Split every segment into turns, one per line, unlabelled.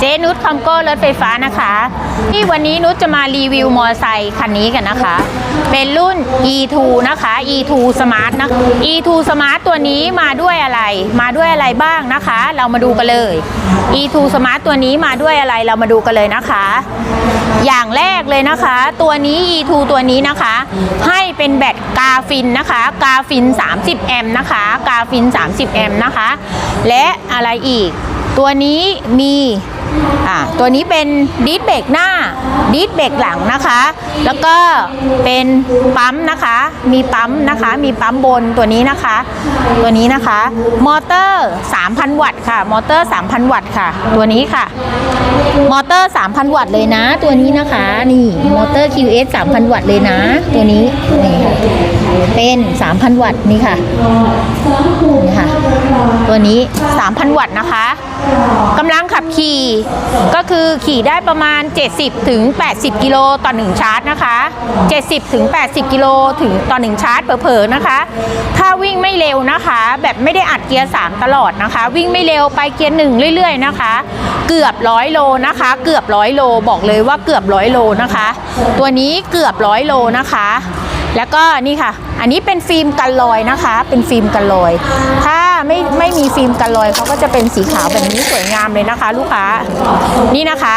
เจนุชคอมโก้รถไฟฟ้านะคะ ที่วันนี้นุชจะมารีวิวมอเตอร์ไซค์คันนี้กันนะคะ เป็นรุ่น E2 นะคะ E2 Smart นะ E2 Smart ตัวนี้มาด้วยอะไร มาด้วยอะไรบ้างนะคะ เรามาดูกันเลย E2 Smart ตัวนี้มาด้วยอะไรเรามาดูกันเลยนะคะ อย่างแรกเลยนะคะ ตัวนี้ E2 ตัวนี้นะคะ ให้เป็นแบตกาฟินนะคะ กาฟิน 30 แอมป์นะคะ กาฟิน 30 แอมป์นะคะ และอะไรอีก ตัวนี้มี อ่าตัวนี้เป็นดิสเบรกหน้าดิสเบรกหลังนะคะ แล้วก็เป็นปั๊มนะคะ มีปั๊มนะคะ มีปั๊มบนตัวนี้นะคะ ตัวนี้นะคะ มอเตอร์ 3,000 วัตต์ค่ะ มอเตอร์ 3,000 วัตต์ค่ะ ตัวนี้ค่ะ มอเตอร์ 3,000 วัตต์เลยนะ ตัวนี้นะคะ นี่ มอเตอร์ QS 3,000 วัตต์เลยนะ ตัวนี้ นี่ค่ะ เป็น 3,000 วัตต์นี่ค่ะ นี่ค่ะ ตัวนี้ 3,000 วัตต์นะคะกำลังขับขี่ก็คือขี่ได้ประมาณ 70ถึง80 กิโลต่อ 1 ชาร์จนะคะ 70ถึง80 กิโลถึงต่อ 1 ชาร์จเผลอๆนะคะ ถ้าวิ่งไม่เร็วนะคะ แบบไม่ได้อัดเกียร์ 3 ตลอดนะคะ วิ่งไม่เร็วไปเกียร์ 1 เรื่อยๆนะคะ เกือบร้อยโลนะคะ เกือบร้อยโลบอกเลยว่าเกือบร้อยโลนะคะ ตัวนี้เกือบร้อยโลนะคะแล้วก็นี่ค่ะ อันนี้เป็นฟิล์มกันรอยนะคะ เป็นฟิล์มกันรอย ถ้า ไม่ไม่มีฟิล์มกันรอยเขาก็จะเป็นสีขาวแบบนี้สวยงามเลยนะคะ ลูกค้านี่นะคะ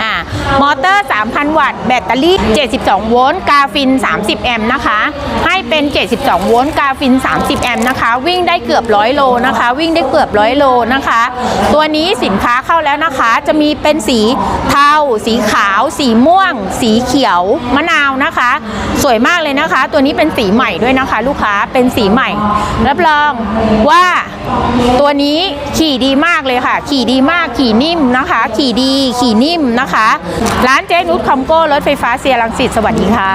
อ่ามอเตอร์ 3,000 วัตต์แบตเตอรี่ 72 โวลต์กาฟิน 30 แอมป์นะคะ ให้เป็น 72 โวลต์กาฟิน 30 แอมป์นะคะ วิ่งได้เกือบร้อยโลนะคะ วิ่งได้เกือบร้อยโลนะคะ ตัวนี้สินค้าเข้าแล้วนะคะ จะมีเป็นสีเทาสีขาว สีม่วง สีเขียวมะนาวนะคะ สวยมากเลยนะคะ ตัวนี้เป็นสีใหม่ด้วยนะคะ ลูกค้าเป็นสีใหม่รับรองว่าตัวนี้ขี่ดีมากเลยค่ะ ขี่ดีมากขี่นิ่มนะคะ ขี่ดีขี่นิ่มนะคะ ร้านเจนุชคอมโก้รถไฟฟ้าเซียรังสิตสวัสดีค่ะ